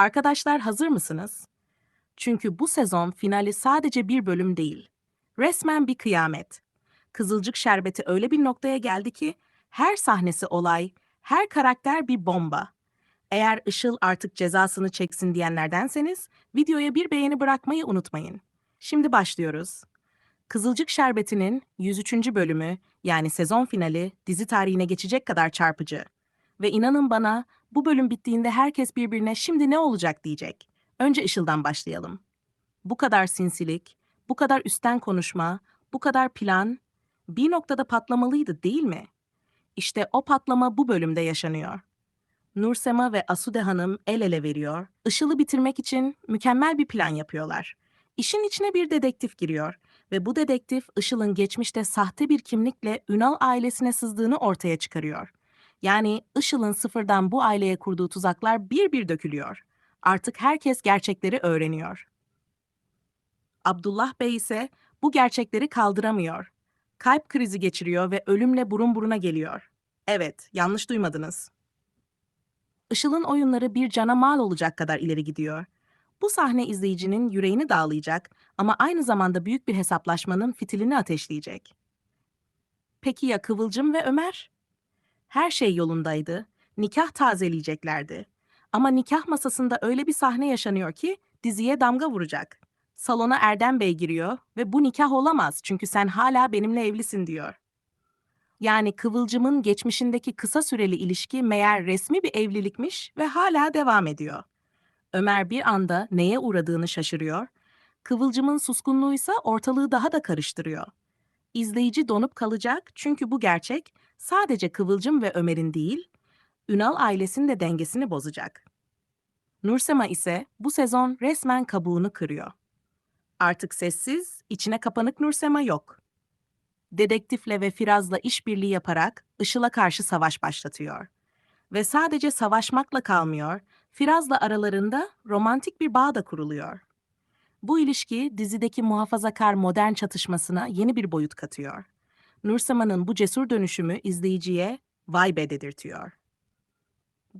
Arkadaşlar hazır mısınız? Çünkü bu sezon finali sadece bir bölüm değil. Resmen bir kıyamet. Kızılcık Şerbeti öyle bir noktaya geldi ki her sahnesi olay, her karakter bir bomba. Eğer Işıl artık cezasını çeksin diyenlerdenseniz videoya bir beğeni bırakmayı unutmayın. Şimdi başlıyoruz. Kızılcık Şerbeti'nin 103. bölümü yani sezon finali dizi tarihine geçecek kadar çarpıcı. Ve inanın bana bu bölüm bittiğinde herkes birbirine şimdi ne olacak diyecek. Önce Işıl'dan başlayalım. Bu kadar sinsilik, bu kadar üstten konuşma, bu kadar plan bir noktada patlamalıydı değil mi? İşte o patlama bu bölümde yaşanıyor. Nursema ve Asude Hanım el ele veriyor. Işıl'ı bitirmek için mükemmel bir plan yapıyorlar. İşin içine bir dedektif giriyor ve bu dedektif Işıl'ın geçmişte sahte bir kimlikle Ünal ailesine sızdığını ortaya çıkarıyor. Yani Işıl'ın sıfırdan bu aileye kurduğu tuzaklar bir bir dökülüyor. Artık herkes gerçekleri öğreniyor. Abdullah Bey ise bu gerçekleri kaldıramıyor. Kalp krizi geçiriyor ve ölümle burun buruna geliyor. Evet, yanlış duymadınız. Işıl'ın oyunları bir cana mal olacak kadar ileri gidiyor. Bu sahne izleyicinin yüreğini dağlayacak ama aynı zamanda büyük bir hesaplaşmanın fitilini ateşleyecek. Peki ya Kıvılcım ve Ömer? Her şey yolundaydı. Nikah tazeleyeceklerdi. Ama nikah masasında öyle bir sahne yaşanıyor ki diziye damga vuracak. Salona Erdem Bey giriyor ve bu nikah olamaz çünkü sen hala benimle evlisin diyor. Yani Kıvılcım'ın geçmişindeki kısa süreli ilişki meğer resmi bir evlilikmiş ve hala devam ediyor. Ömer bir anda neye uğradığını şaşırıyor. Kıvılcım'ın suskunluğu ise ortalığı daha da karıştırıyor. İzleyici donup kalacak çünkü bu gerçek sadece Kıvılcım ve Ömer'in değil, Ünal ailesinin de dengesini bozacak. Nursema ise bu sezon resmen kabuğunu kırıyor. Artık sessiz, içine kapanık Nursema yok. Dedektifle ve Firaz'la işbirliği yaparak Işıl'a karşı savaş başlatıyor. Ve sadece savaşmakla kalmıyor, Firaz'la aralarında romantik bir bağ da kuruluyor. Bu ilişki dizideki muhafazakar modern çatışmasına yeni bir boyut katıyor. Nursema'nın bu cesur dönüşümü izleyiciye vay be dedirtiyor.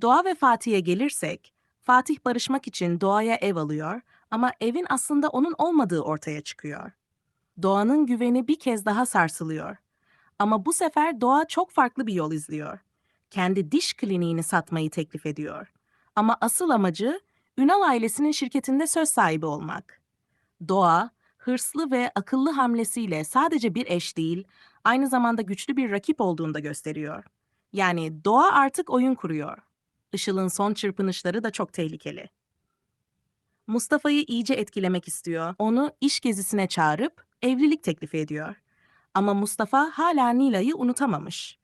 Doğa ve Fatih'e gelirsek, Fatih barışmak için Doğa'ya ev alıyor ama evin aslında onun olmadığı ortaya çıkıyor. Doğanın güveni bir kez daha sarsılıyor. Ama bu sefer Doğa çok farklı bir yol izliyor. Kendi diş kliniğini satmayı teklif ediyor. Ama asıl amacı Ünal ailesinin şirketinde söz sahibi olmak. Doğa, hırslı ve akıllı hamlesiyle sadece bir eş değil, aynı zamanda güçlü bir rakip olduğunu da gösteriyor. Yani Doğa artık oyun kuruyor. Işıl'ın son çırpınışları da çok tehlikeli. Mustafa'yı iyice etkilemek istiyor. Onu iş gezisine çağırıp evlilik teklifi ediyor. Ama Mustafa hala Nilay'ı unutamamış.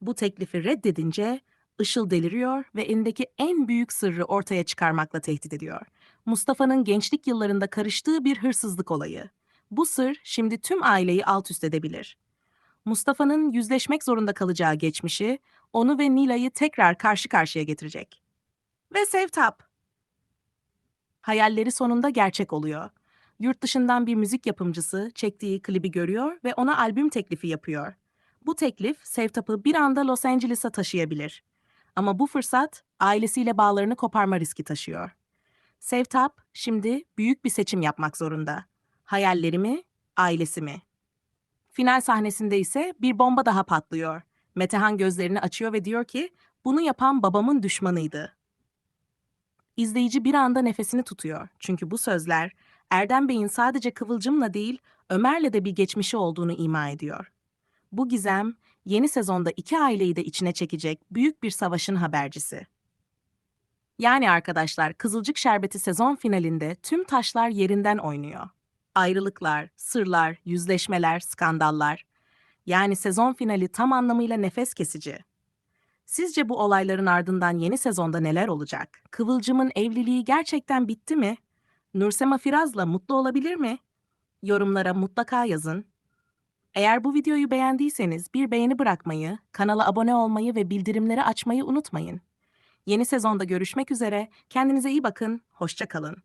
Bu teklifi reddedince Işıl deliriyor ve elindeki en büyük sırrı ortaya çıkarmakla tehdit ediyor. Mustafa'nın gençlik yıllarında karıştığı bir hırsızlık olayı. Bu sır şimdi tüm aileyi alt üst edebilir. Mustafa'nın yüzleşmek zorunda kalacağı geçmişi onu ve Nilay'ı tekrar karşı karşıya getirecek. Ve Sevtap. Hayalleri sonunda gerçek oluyor. Yurt dışından bir müzik yapımcısı çektiği klibi görüyor ve ona albüm teklifi yapıyor. Bu teklif Sevtap'ı bir anda Los Angeles'a taşıyabilir. Ama bu fırsat ailesiyle bağlarını koparma riski taşıyor. Sevtap şimdi büyük bir seçim yapmak zorunda. Hayalleri mi, ailesi mi? Final sahnesinde ise bir bomba daha patlıyor. Metehan gözlerini açıyor ve diyor ki, bunu yapan babamın düşmanıydı. İzleyici bir anda nefesini tutuyor. Çünkü bu sözler Erdem Bey'in sadece Kıvılcım'la değil, Ömer'le de bir geçmişi olduğunu ima ediyor. Bu gizem, yeni sezonda iki aileyi de içine çekecek büyük bir savaşın habercisi. Yani arkadaşlar, Kızılcık Şerbeti sezon finalinde tüm taşlar yerinden oynuyor. Ayrılıklar, sırlar, yüzleşmeler, skandallar. Yani sezon finali tam anlamıyla nefes kesici. Sizce bu olayların ardından yeni sezonda neler olacak? Kıvılcım'ın evliliği gerçekten bitti mi? Nursema Firaz'la mutlu olabilir mi? Yorumlara mutlaka yazın. Eğer bu videoyu beğendiyseniz bir beğeni bırakmayı, kanala abone olmayı ve bildirimleri açmayı unutmayın. Yeni sezonda görüşmek üzere. Kendinize iyi bakın. Hoşça kalın.